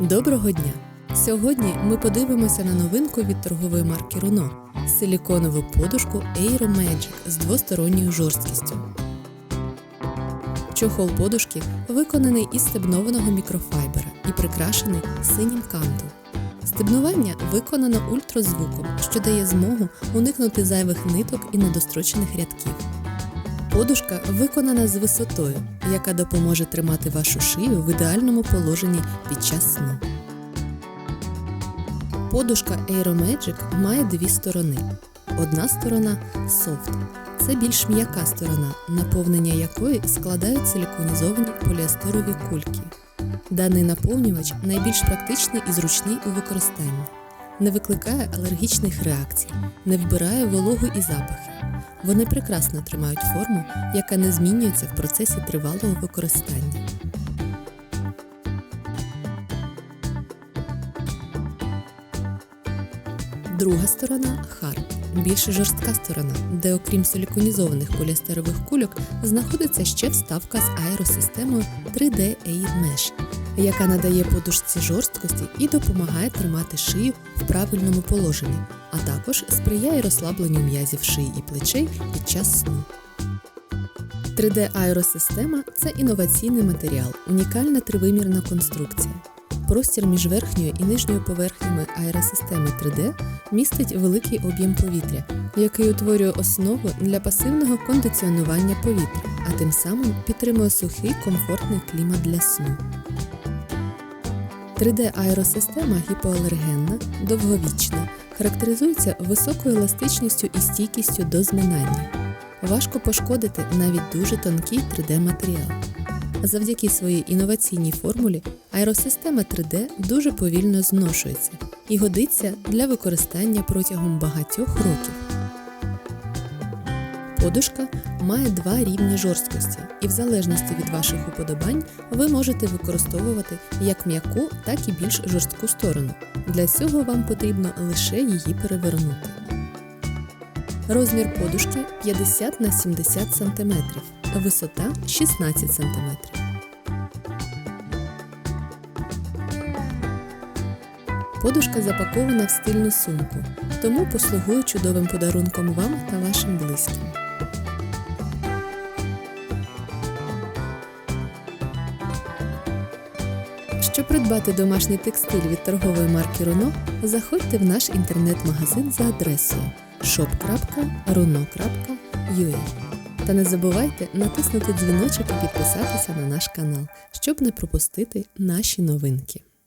Доброго дня! Сьогодні ми подивимося на новинку від торгової марки Runo – силіконову подушку Aero Magic з двосторонньою жорсткістю. Чохол подушки виконаний із стебнованого мікрофайбера і прикрашений синім кантом. Стебнування виконано ультразвуком, що дає змогу уникнути зайвих ниток і недострочених рядків. Подушка виконана з висотою, яка допоможе тримати вашу шию в ідеальному положенні під час сну. Подушка Aero Magic має дві сторони. Одна сторона софт. Це більш м'яка сторона, наповнення якої складають силіконізовані поліестерові кульки. Даний наповнювач найбільш практичний і зручний у використанні. Не викликає алергічних реакцій, не вбирає вологу і запахи. Вони прекрасно тримають форму, яка не змінюється в процесі тривалого використання. Друга сторона хард, більш жорстка сторона, де окрім силіконізованих поліестерових кульок знаходиться ще вставка з аеросистемою 3D Air Mesh, яка надає подушці жорсткості і допомагає тримати шию в правильному положенні, а також сприяє розслабленню м'язів шиї і плечей під час сну. 3D аеросистема це інноваційний матеріал, унікальна тривимірна конструкція. Простір між верхньою і нижньою поверхнями аеросистеми 3D містить великий об'єм повітря, який утворює основу для пасивного кондиціонування повітря, а тим самим підтримує сухий комфортний клімат для сну. 3D-аеросистема гіпоалергенна, довговічна, характеризується високою еластичністю і стійкістю до зминання. Важко пошкодити навіть дуже тонкий 3D-матеріал. Завдяки своїй інноваційній формулі аеросистема 3D дуже повільно зношується і годиться для використання протягом багатьох років. Подушка має два рівні жорсткості, і в залежності від ваших уподобань ви можете використовувати як м'яку, так і більш жорстку сторону. Для цього вам потрібно лише її перевернути. Розмір подушки 50 на 70 см, висота 16 см. Подушка запакована в стильну сумку, тому послугує чудовим подарунком вам та вашим близьким. Щоб придбати домашній текстиль від торгової марки Руно, заходьте в наш інтернет-магазин за адресою shop.runo.ua та не забувайте натиснути дзвіночок і підписатися на наш канал, щоб не пропустити наші новинки.